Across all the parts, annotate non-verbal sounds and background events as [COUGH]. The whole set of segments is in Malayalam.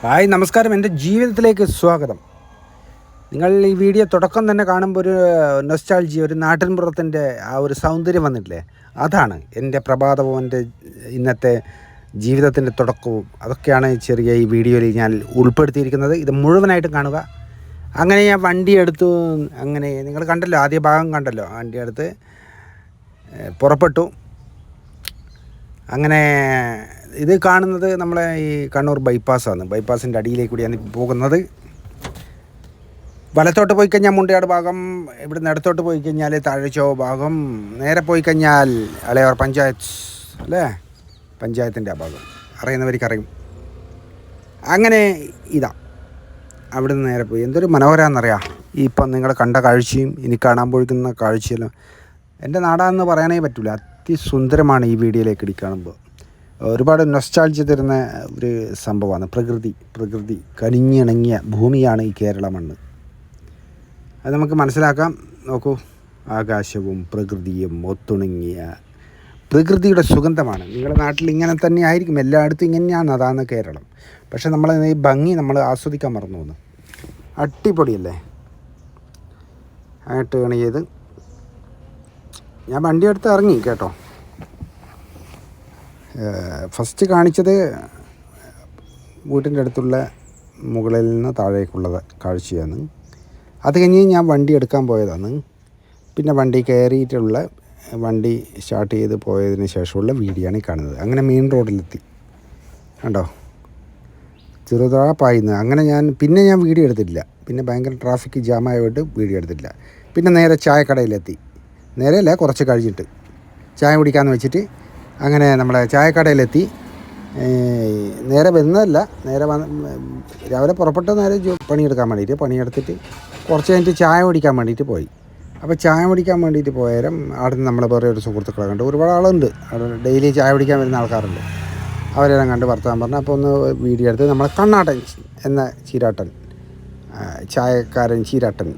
ഹായ് നമസ്കാരം. എന്റെ ജീവിതത്തിലേക്ക് സ്വാഗതം. നിങ്ങൾ ഈ വീഡിയോ തുടക്കം തന്നെ കാണുമ്പോൾ ഒരു നൊസ്റ്റാൾജി ഒരു നാട്ടിൻപുറത്തിന്റെ ആ ഒരു സൗന്ദര്യം വന്നിട്ടില്ലേ? അതാണ് എന്റെ പ്രഭാതഭവന്റെ ഇന്നത്തെ ജീവിതത്തിന്റെ തുടക്കവും. അതൊക്കെയാണ് ചെറിയ ഈ വീഡിയോയിൽ ഞാൻ ഉൾപ്പെടുത്തിയിരിക്കുന്നത്. ഇത് മുഴുവനായിട്ടും കാണുക. അങ്ങനെ ഞാൻ വണ്ടി എടുത്തു. അങ്ങനെ നിങ്ങൾ കണ്ടല്ലോ ആദ്യ ഭാഗം കണ്ടല്ലോ. വണ്ടി എടുത്ത് പുറപ്പെട്ടു. അങ്ങനെ ഇത് കാണുന്നത് നമ്മളെ ഈ കണ്ണൂർ ബൈപ്പാസ്സാണ് ബൈപ്പാസിന്റെ അടിയിലേക്ക് കൂടിയാണ് പോകുന്നത്. വലത്തോട്ട് പോയി കഴിഞ്ഞാൽ മുണ്ടയാട് ഭാഗം ഇവിടെ നിന്ന് ഇടത്തോട്ട് പോയി കഴിഞ്ഞാൽ താഴച്ചോ ഭാഗം നേരെ പോയി കഴിഞ്ഞാൽ അലയോർ പഞ്ചായത്ത് അല്ലേ? പഞ്ചായത്തിന്റെ ആ ഭാഗം. അറിയുന്നവർക്ക് അറിയും. അങ്ങനെ ഇതാ. അവിടുന്ന് നേരെ പോയി. എന്തൊരു മനോഹരമെന്നറിയാം ഇപ്പം നിങ്ങൾ കണ്ട കാഴ്ചയും ഇനി കാണാൻ പോയിക്കുന്ന കാഴ്ചയെല്ലാം. എന്റെ നാടാന്ന് പറയാനേ പറ്റില്ല അതിസുന്ദരമാണ് ഈ വീഡിയോയിലേക്ക് ഇടി കാണുമ്പോൾ ഒരുപാട് നൊസ്റ്റാൾജി തരുന്ന ഒരു സംഭവമാണ്. പ്രകൃതി പ്രകൃതി കനിഞ്ഞിണങ്ങിയ ഭൂമിയാണ് ഈ കേരള മണ്ണ്. അത് നമുക്ക് മനസ്സിലാക്കാം. നോക്കൂ ആകാശവും പ്രകൃതിയും ഒത്തുണങ്ങിയ പ്രകൃതിയുടെ സുഗന്ധമാണ്. നിങ്ങളുടെ നാട്ടിൽ ഇങ്ങനെ തന്നെ ആയിരിക്കും. എല്ലായിടത്തും ഇങ്ങനെയാണ് അതാണ് കേരളം. പക്ഷേ നമ്മൾ ഈ ഭംഗി നമ്മൾ ആസ്വദിക്കാൻ മറന്നു പോകുന്നു അടിപൊളിയല്ലേ? ആയിട്ട് ടേൺ ചെയ്ത് ഞാൻ വണ്ടി എടുത്ത് ഇറങ്ങി കേട്ടോ. ഫസ്റ്റ് കാണിച്ചത് വീട്ടിന്റെ അടുത്തുള്ള മുകളിൽ നിന്ന് താഴേക്കുള്ളത് കാഴ്ചയാണ്. അത് കഴിഞ്ഞ് ഞാൻ വണ്ടി എടുക്കാൻ പോയതാണ്. പിന്നെ വണ്ടി കയറിയിട്ടുള്ള വണ്ടി സ്റ്റാർട്ട് ചെയ്ത് പോയതിന് ശേഷമുള്ള വീഡിയോ ആണ് കാണുന്നത്. അങ്ങനെ മെയിൻ റോഡിലെത്തി. കണ്ടോ? ചെറുതാപ്പായിരുന്നു അങ്ങനെ ഞാൻ പിന്നെ ഞാൻ വീഡിയോ എടുത്തിട്ടില്ല. പിന്നെ ഭയങ്കര ട്രാഫിക് ജാമായതുകൊണ്ട് വീഡിയോ എടുത്തിട്ടില്ല. പിന്നെ നേരെ ചായക്കടയിലെത്തി. നേരെയല്ല കുറച്ച് കഴിഞ്ഞിട്ട്. ചായ കുടിക്കാമെന്ന് വെച്ചിട്ട് അങ്ങനെ നമ്മളെ ചായക്കടയിലെത്തി. നേരെ വരുന്നതല്ല നേരെ വന്ന് രാവിലെ പുറപ്പെട്ട നേരെ പണിയെടുക്കാൻ വേണ്ടിയിട്ട് പണിയെടുത്തിട്ട് കുറച്ച് കഴിഞ്ഞിട്ട് ചായ കുടിക്കാൻ വേണ്ടിയിട്ട് പോയി. അപ്പോൾ ചായ കുടിക്കാൻ വേണ്ടിയിട്ട് പോയാലും അവിടെ നിന്ന് നമ്മളെ വേറെ ഒരു സുഹൃത്തുക്കളെ കണ്ട് ഒരുപാട് ആളുണ്ട്. അവിടെ ഡെയിലി ചായ കുടിക്കാൻ വരുന്ന ആൾക്കാരുണ്ട്. അവരെല്ലാം കണ്ട് വർത്താൻ പറഞ്ഞു അപ്പോൾ ഒന്ന് വീഡിയോ എടുത്ത് നമ്മളെ കണ്ണാട്ടൻ എന്ന ചീരാട്ടൻ ചായക്കാരൻ ചീരാട്ടൻ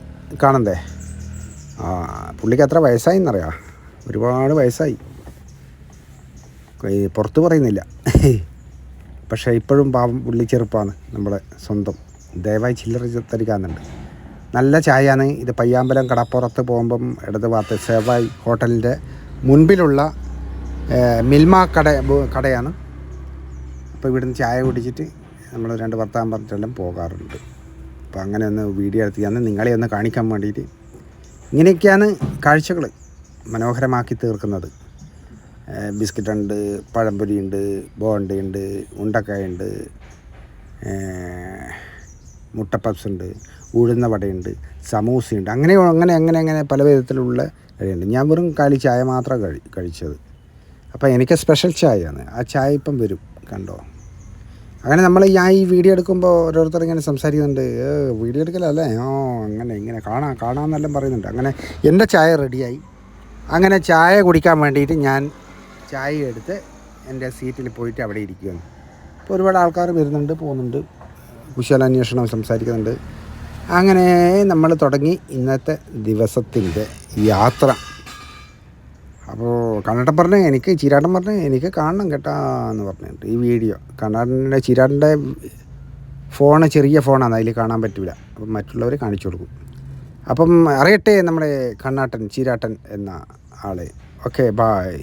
കാണണ്ടേ? പുള്ളിക്ക് എത്ര വയസ്സായി എന്നറിയാം ഒരുപാട് വയസ്സായി. പുറത്ത് പറയുന്നില്ല. [LAUGHS] പക്ഷേ ഇപ്പോഴും പാവം പുള്ളി ചെറുപ്പമാണ് നമ്മുടെ സ്വന്തം. ദയവായി ചില്ലറ തരിക്കാന്നുണ്ട്. നല്ല ചായയാണ്. ഇത് പയ്യാമ്പലം കടപ്പുറത്ത് പോകുമ്പം ഇടത് ഭാഗത്ത് സേവായി ഹോട്ടലിന്റെ മുൻപിലുള്ള മിൽമ കട കടയാണ്. അപ്പോൾ ഇവിടുന്ന് ചായ കുടിച്ചിട്ട് നമ്മൾ രണ്ട് വർത്താൻ പറഞ്ഞിട്ടെല്ലാം പോകാറുണ്ട്. അപ്പോൾ അങ്ങനെ ഒന്ന് വീഡിയോ എടുത്തിയാണ് നിങ്ങളെ ഒന്ന് കാണിക്കാൻ വേണ്ടിയിട്ട് ഇങ്ങനെയൊക്കെയാണ് കാഴ്ചകൾ മനോഹരമാക്കി തീർക്കുന്നത്. ബിസ്ക്കറ്റ് ഉണ്ട് പഴംപൊരി ഉണ്ട് ബോണ്ട ഉണ്ട് ഉണ്ടക്കായുണ്ട് മുട്ട ഉണ്ട് ഉഴുന്ന വടയുണ്ട് സമൂസയുണ്ട് അങ്ങനെ അങ്ങനെ അങ്ങനെ അങ്ങനെ പല വിധത്തിലുള്ള കഴിയുണ്ട് ഞാൻ വെറും കാലി ചായ മാത്രമാണ് കഴി കഴിച്ചത്. അപ്പോൾ എനിക്ക് സ്പെഷ്യൽ ചായയാണ്. ആ ചായ ഇപ്പം വരും. കണ്ടോ? അങ്ങനെ നമ്മൾ ഞാൻ ഈ വീഡിയോ എടുക്കുമ്പോൾ ഓരോരുത്തർ ഇങ്ങനെ സംസാരിക്കുന്നുണ്ട്. "ഏ, വീഡിയോ എടുക്കലല്ലേ? ഓ അങ്ങനെ ഇങ്ങനെ കാണാം കാണാമെന്നെല്ലാം പറയുന്നുണ്ട്. അങ്ങനെ എന്റെ ചായ റെഡിയായി. അങ്ങനെ ചായ കുടിക്കാൻ വേണ്ടിയിട്ട് ഞാൻ ചായ എടുത്ത് എന്റെ സീറ്റിൽ പോയിട്ട് അവിടെ ഇരിക്കുകയാണ്. അപ്പോൾ ഒരുപാട് ആൾക്കാർ വരുന്നുണ്ട് പോകുന്നുണ്ട്. കുശലാന്വേഷണം സംസാരിക്കുന്നുണ്ട്. അങ്ങനെ നമ്മൾ തുടങ്ങി ഇന്നത്തെ ദിവസത്തിന്റെ യാത്ര. അപ്പോൾ കണ്ണട്ടൻ പറഞ്ഞു എനിക്ക് ചീരാട്ടൻ പറഞ്ഞു എനിക്ക് കാണണം കേട്ടാ എന്ന് പറഞ്ഞിട്ട് ഈ വീഡിയോ. കണ്ണാടന്റെ ചീരാട്ടന്റെ ഫോൺ ചെറിയ ഫോണാണ് അതിൽ കാണാൻ പറ്റില്ല അപ്പം മറ്റുള്ളവർ കാണിച്ചു കൊടുക്കും. അപ്പം അറിയട്ടെ നമ്മുടെ കണ്ണാട്ടൻ ചീരാട്ടൻ എന്ന ആളെ. Okay bye